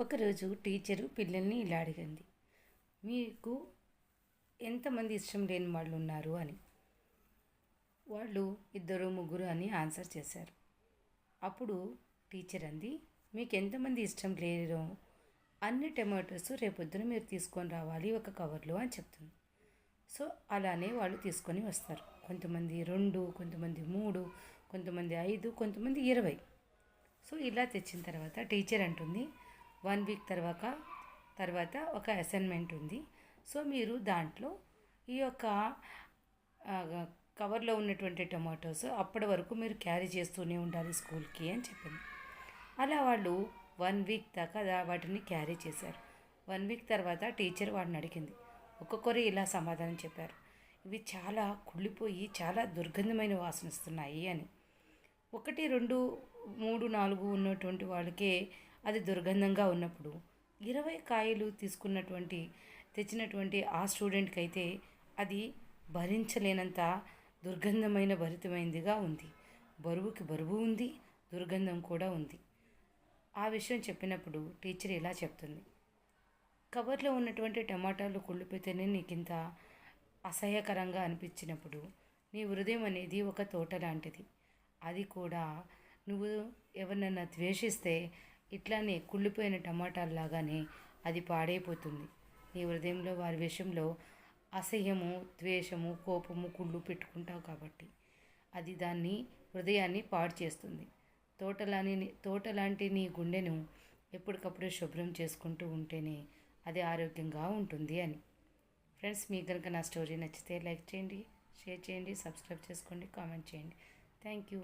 ఒకరోజు టీచరు పిల్లల్ని ఇలా అడిగింది మీకు ఎంతమంది ఇష్టం లేని వాళ్ళు ఉన్నారు అని. వాళ్ళు ఇద్దరు ముగ్గురు అని ఆన్సర్ చేశారు. అప్పుడు టీచర్ అంది మీకు ఎంతమంది ఇష్టం లేరు? అన్ని టమాటోస్ రేపొద్దున మీరు తీసుకొని రావాలి ఒక కవర్లో అని చెప్తుంది. సో అలానే వాళ్ళు తీసుకొని వస్తారు. కొంతమంది రెండు కొంతమంది మూడు కొంతమంది ఐదు కొంతమంది ఇరవై. సో ఇలా తెచ్చిన తర్వాత టీచర్ అంటుంది వన్ వీక్ తర్వాత తర్వాత ఒక అసైన్మెంట్ ఉంది. సో మీరు దాంట్లో ఈ యొక్క కవర్లో ఉన్నటువంటి టమాటోస్ అప్పటి వరకు మీరు క్యారీ చేస్తూనే ఉండాలి స్కూల్కి అని చెప్పింది అలా వాళ్ళు వన్ వీక్ దాకా వాటిని క్యారీ చేశారు. వన్ వీక్ తర్వాత టీచర్ వాడిని అడిగింది. ఒక్కొక్కరు ఇలా సమాధానం చెప్పారు. ఇవి చాలా కుళ్ళిపోయి చాలా దుర్గంధమైన వాసన వస్తున్నాయి అని. ఒకటి రెండు మూడు నాలుగు ఉన్నటువంటి వాళ్ళకే అది దుర్గంధంగా ఉన్నప్పుడు ఇరవై కాయలు తీసుకున్నటువంటి తెచ్చినటువంటి ఆ స్టూడెంట్కి అయితే అది భరించలేనంత దుర్గంధమైన భరితమైనదిగా ఉంది. బరువుకి బరువు ఉంది దుర్గంధం కూడా ఉంది. ఆ విషయం చెప్పినప్పుడు టీచర్ ఇలా చెప్తుంది. కవర్లో ఉన్నటువంటి టమాటాలు కుళ్ళిపోతేనే నీకు ఇంత అసహ్యకరంగా అనిపించినప్పుడు నీ హృదయం అనేది ఒక తోట లాంటిది. అది కూడా నువ్వు ఎవరినన్నా ద్వేషిస్తే ఇట్లానే కుళ్ళిపోయిన టమాటాల్లాగానే అది పాడైపోతుంది. నీ హృదయంలో వారి విషయంలో అసహ్యము ద్వేషము కోపము కుళ్ళు పెట్టుకుంటావు కాబట్టి అది దాన్ని హృదయాన్ని పాడు చేస్తుంది. తోటలాని తోట లాంటి నీ గుండెను ఎప్పటికప్పుడు శుభ్రం చేసుకుంటూ ఉంటేనే అది ఆరోగ్యంగా ఉంటుంది అని. ఫ్రెండ్స్ మీకు కనుక నా స్టోరీ నచ్చితే లైక్ చేయండి షేర్ చేయండి సబ్స్క్రైబ్ చేసుకోండి కామెంట్ చేయండి. Thank you.